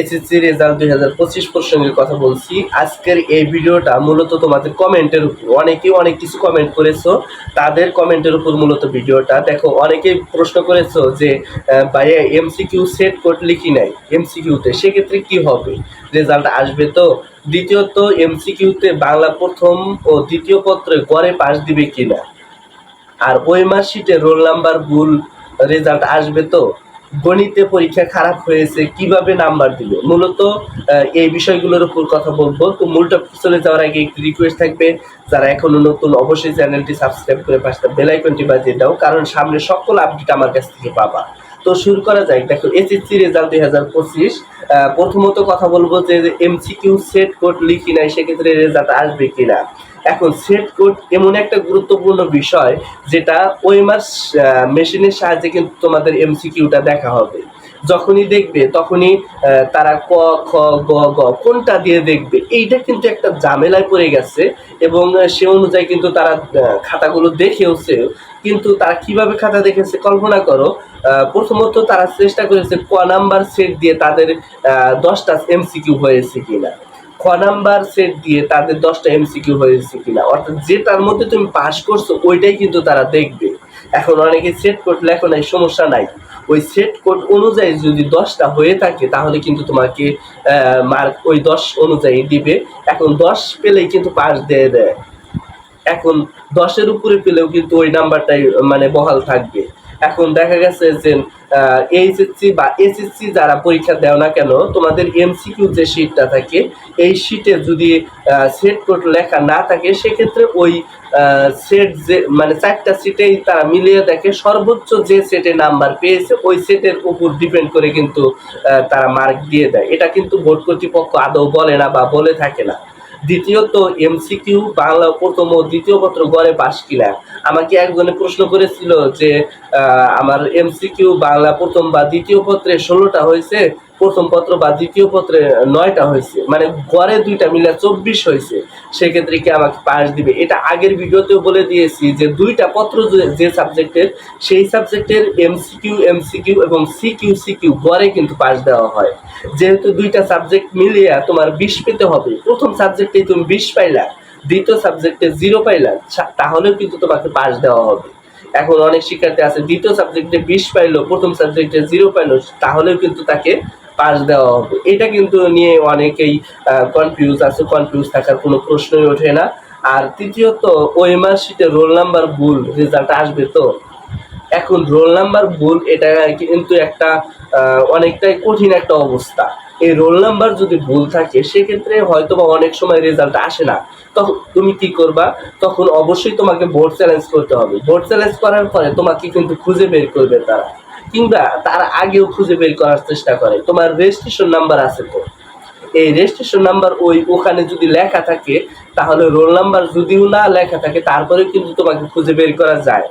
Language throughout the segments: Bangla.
এসএসসি রেজাল্ট দুই হাজার পঁচিশ প্রসঙ্গে কথা বলছি। আজকের এই ভিডিওটা মূলত তোমাদের কমেন্টের উপর। অনেকেই অনেক কিছু কমেন্ট করেছ। তাদের কমেন্টের উপর মূলত ভিডিওটা। দেখো, অনেকেই প্রশ্ন করেছ যে ভাইয়া এমসিকিউ সেট কোড লিখি নাই। এমসিকিউতে সেক্ষেত্রে কি হবে? রেজাল্ট আসবে তো? দ্বিতীয়ত এমসিকিউতে বাংলা প্রথম ও দ্বিতীয় পত্রে গড়ে পাস দিবে কিনা? আর ওই মার্কশিটে রোল নাম্বার ভুল রেজাল্ট আসবে তো? গণিতে পরীক্ষা খারাপ হয়েছে, কীভাবে নাম্বার দিবে? মূলত এই বিষয়গুলোর উপর কথা বলব। তো মূল টপিক চলে যাওয়ার আগে একটি রিকোয়েস্ট থাকবে, যারা এখনও নতুন, অবশ্যই চ্যানেলটি সাবস্ক্রাইব করে পাশে বেল আইকনটি বাজিয়ে দাও, কারণ সামনে সকল আপডেট আমার কাছ থেকে পাবা। তো শুরু করা যায় দেখো এসএসসি রেজাল্ট দুই হাজার পঁচিশ প্রথমত কথা বলব যে এমসিকিউ সেট কোড লিখি নাই, সেক্ষেত্রে রেজাল্ট আসবে কিনা। এখন সেট কোড এমন একটা গুরুত্বপূর্ণ বিষয় যেটা ওই মাস মেশিনের সাহায্যে কিন্তু তোমাদের এমসিকিউটা দেখা হবে। যখনই দেখবে, তখনই তারা ক, খ, গ গ কোনটা দিয়ে দেখবে, এইটা কিন্তু একটা ঝামেলায় পড়ে গেছে এবং সে অনুযায়ী কিন্তু তারা খাতাগুলো দেখেওছে। কিন্তু তারা কীভাবে খাতা দেখেছে কল্পনা করো প্রথমত তারা চেষ্টা করেছে ক নাম্বার সেট দিয়ে তাদের দশটা এমসিকিউ হয়েছে কিনা। খ নাম্বার সেট দিয়ে তাদের দশটা এমসিকিউ হয়েছে কিনা। অর্থাৎ যেটার মধ্যে তুমি পাস করছ, ওইটাই কিন্তু তারা দেখবে। এখন অনেকে সেট কোড লেখো নাই, সমস্যা নাই। ওই সেট কোড অনুযায়ী যদি দশটা হয়ে থাকে, তাহলে কিন্তু তোমাকে মার্ক ওই দশ অনুযায়ী দিবে। এখন দশ পেলেই কিন্তু পাস দিয়ে দেয়। এখন দশের উপরে পেলেও কিন্তু ওই নাম্বারটাই মানে বহাল থাকবে। এখন দেখা গেছে যে এইচএসসি বা এসএসসি যারা পরীক্ষা দেও না কেন, তোমাদের এমসিকিউ যে শিটটা থাকে, এই শিটে যদি সেট কোড লেখা না থাকে, সেক্ষেত্রে ওই সেট যে মানে চারটা সিটেই তারা মিলিয়ে দেখে সর্বোচ্চ যে সেটে নাম্বার পেয়েছে, ওই সেটের উপর ডিপেন্ড করে কিন্তু তারা মার্ক দিয়ে দেয়। এটা কিন্তু বোর্ড কর্তৃপক্ষ আদৌ বলে না বা বলে থাকে না। দ্বিতীয়ত এমসিকিউ বাংলা প্রথম ও দ্বিতীয় পত্র গড়ে পাস কিনা? আমাকে একজনে প্রশ্ন করেছিল যে আমার এমসিকিউ বাংলা প্রথম বা দ্বিতীয় পত্রে ষোলোটা হয়েছে প্রথম পত্র বা দ্বিতীয় পত্রে নয়টা হয়েছে। মানে গড়ে দুইটা মিলে চব্বিশ হয়েছে। সেক্ষেত্রে কি আমাকে পাস দিবে? এটা আগের ভিডিওতেও বলে দিয়েছি যে দুইটা পত্র যে- সাবজেক্টের, সেই সাবজেক্টের এমসিকিউ এমসিকিউ এবং সিকিউ সিকিউ গড়ে কিন্তু পাস দেওয়া হয়। যেহেতু দুইটা সাবজেক্ট মিলিয়ে তোমার বিশ পেতে হবে। প্রথম সাবজেক্টে তুমি বিশ পাইলা, দ্বিতীয় সাবজেক্টে জিরো পাইলা তাহলেও কিন্তু তোমাকে পাস দেওয়া হবে। এখন অনেক শিক্ষার্থী আছে, দ্বিতীয় সাবজেক্টে বিশ পাইলো, প্রথম সাবজেক্টে জিরো পাইলো, তাহলেও কিন্তু তাকে পাস দেওয়া হবে। এটা কিন্তু নিয়ে অনেকেই কনফিউজ আছে কনফিউজ থাকার কোনো প্রশ্নই ওঠে না। আর তৃতীয়ত, ওই মার্কশিটে রোল নাম্বার ভুল রেজাল্ট আসবে তো? এখন রোল নাম্বার ভুল, এটা কিন্তু একটা অনেকটাই কঠিন একটা অবস্থা। এই রোল নাম্বার যদি ভুল থাকে, সেক্ষেত্রে হয়তো বা অনেক সময় রেজাল্ট আসে না। তখন তুমি কি করবা? তখন অবশ্যই তোমাকে বোর্ড চ্যালেঞ্জ করতে হবে। বোর্ড চ্যালেঞ্জ করার পরে তোমাকে কিন্তু খুঁজে বের করবে তারা। কিংবা তার আগেও খুঁজে বের করার চেষ্টা করে। তোমার রেজিস্ট্রেশন নাম্বার আছে তো। এই রেজিস্ট্রেশন নাম্বার ওই ওখানে যদি লেখা থাকে, তাহলে রোল নাম্বার যদিও না লেখা থাকে, তারপরেও কিন্তু তোমাকে খুঁজে বের করা যায়।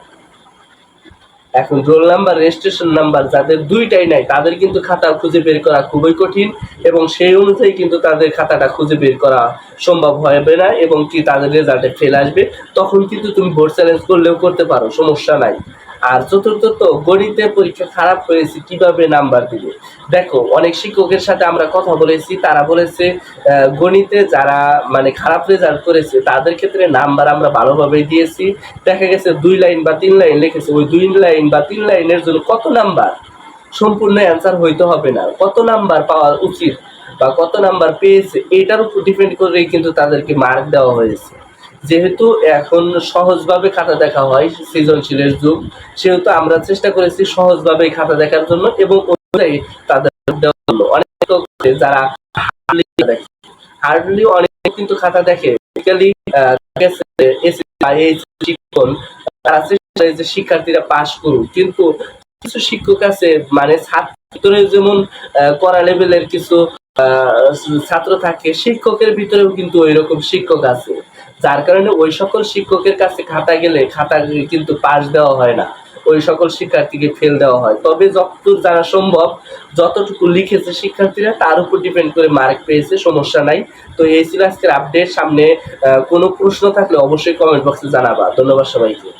এখন রোল নাম্বার রেজিস্ট্রেশন নাম্বার যাদের দুইটাই নাই, তাদের কিন্তু খাতা খুঁজে বের করা খুবই কঠিন এবং সেই অনুযায়ী কিন্তু তাদের খাতাটা খুঁজে বের করা সম্ভব হবে না এবং কি তাদের রেজাল্টে ফেল আসবে, তখন কিন্তু তুমি ভোট চ্যালেঞ্জ করলেও করতে পারো, সমস্যা নাই। আর চতুর্থত গণিতে পরীক্ষা খারাপ হয়েছে, কীভাবে নাম্বার দিবে? দেখো, অনেক শিক্ষকের সাথে আমরা কথা বলেছি, তারা বলেছে গণিতে যারা মানে খারাপ রেজাল্ট করেছে, তাদের ক্ষেত্রে নাম্বার আমরা ভালোভাবেই দিয়েছি। দেখা গেছে দুই লাইন বা তিন লাইন লিখেছে, ওই দুই লাইন বা তিন লাইনের জন্য কত নাম্বার? সম্পূর্ণ অ্যান্সার হইতে হবে না। কত নাম্বার পাওয়া উচিত বা কত নাম্বার পেয়েছে, এটার উপর ডিপেন্ড করেই কিন্তু তাদেরকে মার্ক দেওয়া হয়েছে। যেহেতু এখন সহজভাবে খাতা দেখা হয়, সৃজনশীলের যুগ, সেহেতু আমরা চেষ্টা করেছি সহজভাবে খাতা দেখার জন্য এবং অনুযায়ী তাদের অনেক যারা হার্ডলি দেখে। হার্ডলি অনেক কিন্তু খাতা দেখে। করে যে শিক্ষার্থীরা পাশ করুক। কিন্তু কিছু শিক্ষক আছে মানে ছাত্র যেমন কড়া লেভেলের কিছু ছাত্র থাকে, শিক্ষকের ভিতরেও কিন্তু ওই রকম শিক্ষক আছে। যার কারণে ওই সকল শিক্ষকের কাছে খাতা গেলে খাতা কিন্তু পাস দেওয়া হয় না। ওই সকল শিক্ষার্থীকে ফেল দেওয়া হয়। তবে যতটুকু জানা সম্ভব, যতটুকু লিখেছে শিক্ষার্থীরা, তার উপর ডিপেন্ড করে মার্ক পেয়েছে, সমস্যা নাই। তো এই ছিল আজকের আপডেট সামনে কোনো প্রশ্ন থাকলে অবশ্যই কমেন্ট বক্সে জানাবা। ধন্যবাদ সবাইকে।